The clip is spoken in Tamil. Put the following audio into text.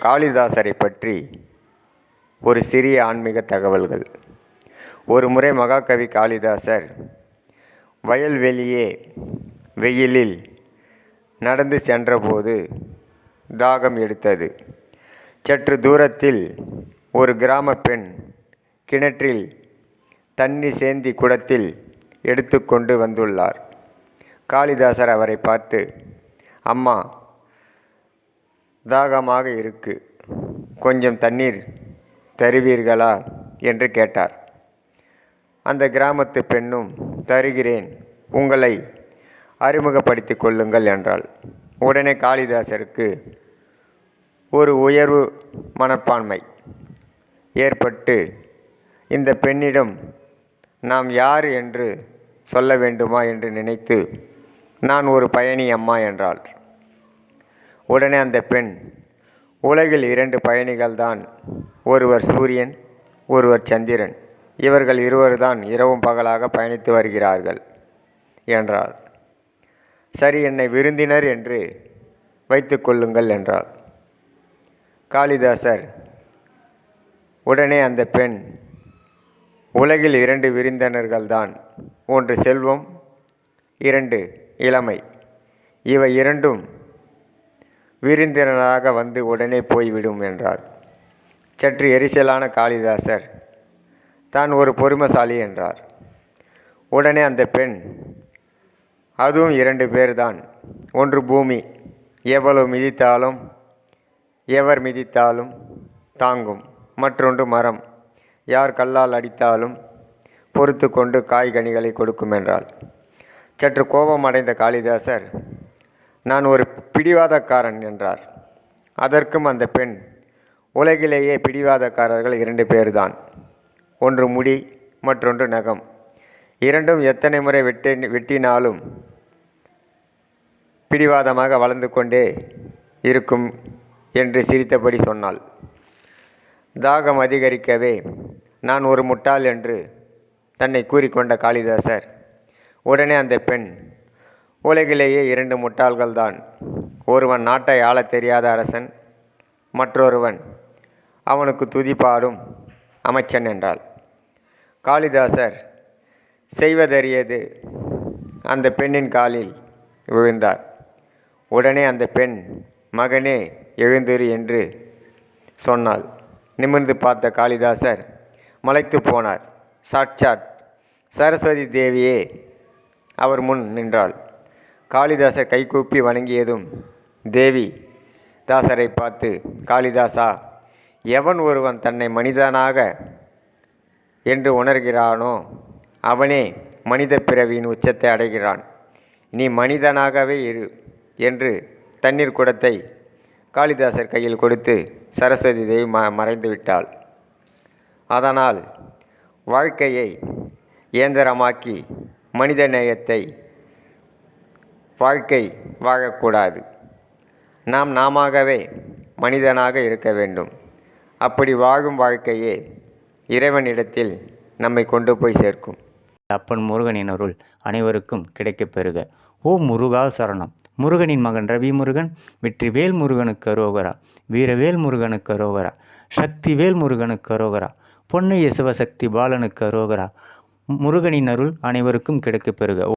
காளிதாசரை பற்றி ஒரு சிறிய ஆன்மீக தகவல்கள். ஒரு முறை மகாகவி காளிதாசர் வயல்வெளியே வெயிலில் நடந்து சென்றபோது தாகம் எடுத்தது. சற்று தூரத்தில் ஒரு கிராம பெண் கிணற்றில் தண்ணி சேந்தி குடத்தில் எடுத்துக்கொண்டு வந்துள்ளார். காளிதாசர் அவரை பார்த்து அம்மா தாகமாக இருக்கு. கொஞ்சம் தண்ணீர் தருவீர்களா? என்று கேட்டார். அந்த கிராமத்து பெண்ணும் தருகிறேன் உங்களை அறிமுகப்படுத்திக் கொள்ளுங்கள் என்றாள். உடனே காளிதாசருக்கு ஒரு உயர்வு மனப்பான்மை ஏற்பட்டு இந்த பெண்ணிடம் நாம் யார் என்று சொல்ல வேண்டுமா என்று நினைத்து நான் ஒரு பயணி அம்மா என்றாள். உடனே அந்த பெண் உலகில் இரண்டு பயணிகள்தான் ஒருவர் சூரியன் ஒருவர் சந்திரன். இவர்கள் இருவர்தான் இரவும் பகலாக பயணித்து வருகிறார்கள் என்றார் சரி என்னை விருந்தினர் என்று வைத்து கொள்ளுங்கள் என்றார் காளிதாசர் உடனே அந்த பெண் உலகில் இரண்டு விருந்தினர்கள்தான் ஒன்று செல்வம் இரண்டு இளமை. இவை இரண்டும் விருந்தினராக வந்து உடனே போய்விடும் என்றார். சற்று எரிச்சலான காளிதாசர் தான் ஒரு பொறுமைசாலி என்றார். உடனே அந்த பெண் அதுவும் இரண்டு பேர்தான். ஒன்று பூமி எவ்வளவு மிதித்தாலும் எவர் மிதித்தாலும் தாங்கும். மற்றொன்று மரம் யார் கல்லால் அடித்தாலும் பொறுத்து கொண்டு காய்கனிகளை கொடுக்கும் என்றாள். சற்று கோபமடைந்த காளிதாசர் நான் ஒரு பிடிவாதக்காரன் என்றார். அதற்கும் அந்த பெண் உலகிலேயே பிடிவாதக்காரர்கள் இரண்டு பேர்தான். ஒன்று முடி மற்றொன்று நகம். இரண்டும் எத்தனை முறை வெட்டி வெட்டினாலும் பிடிவாதமாக வளர்ந்து கொண்டே இருக்கும் என்று சிரித்தபடி சொன்னாள். தாகம் அதிகரிக்கவே நான் ஒரு முட்டாள் என்று தன்னை கூறிக்கொண்ட காளிதாசர் உடனே அந்த பெண் உலகிலேயே இரண்டு முட்டாள்கள்தான். ஒருவன் நாட்டை ஆளத் தெரியாத அரசன் மற்றொருவன் அவனுக்கு துதிப்பாடும் அமைச்சன் என்றாள். காளிதாசர் செய்வதறியது. அந்த பெண்ணின் காலில் விழுந்தார். உடனே அந்த பெண் மகனே எழுந்திரு என்று சொன்னாள். நிமிர்ந்து பார்த்த காளிதாசர் மலைத்து போனார். சாட்சாட் சரஸ்வதி தேவியே அவர் முன் நின்றாள். காளிதாசர் கைகூப்பி வணங்கியதும் தேவி தாசரை பார்த்து காளிதாசா எவன் ஒருவன் தன்னை மனிதனாக என்று உணர்கிறானோ அவனே மனித பிறவியின் உச்சத்தை அடைகிறான். நீ மனிதனாகவே இரு என்று தண்ணீர் குடத்தை காளிதாசர் கையில் கொடுத்து சரஸ்வதி தேவி ம மறைந்து விட்டாள். அதனால் வாழ்க்கையை இயந்திரமாக்கி மனித நேயத்தை வாழ்க்கை வாழக்கூடாது. நாம் நாமவே மனிதனாக இருக்க வேண்டும். அப்படி வாழும் வாழ்க்கையே இறைவனிடத்தில் நம்மை கொண்டு போய் சேர்க்கும். அப்பன் முருகனின் அருள் அனைவருக்கும் கிடைக்கப் பெறுக. ஓ முருகா சரணம். முருகனின் மகன் ரவி முருகன் வெற்றிவேல் முருகனுக்கு அரோகரா. வீரவேல் முருகனுக்கு அரோகரா. சக்திவேல் முருகனுக்கு அரோகரா. பொன்னைய சிவசக்தி பாலனுக்கு அரோகரா. முருகனின் அருள் அனைவருக்கும் கிடைக்கப் பெறுக.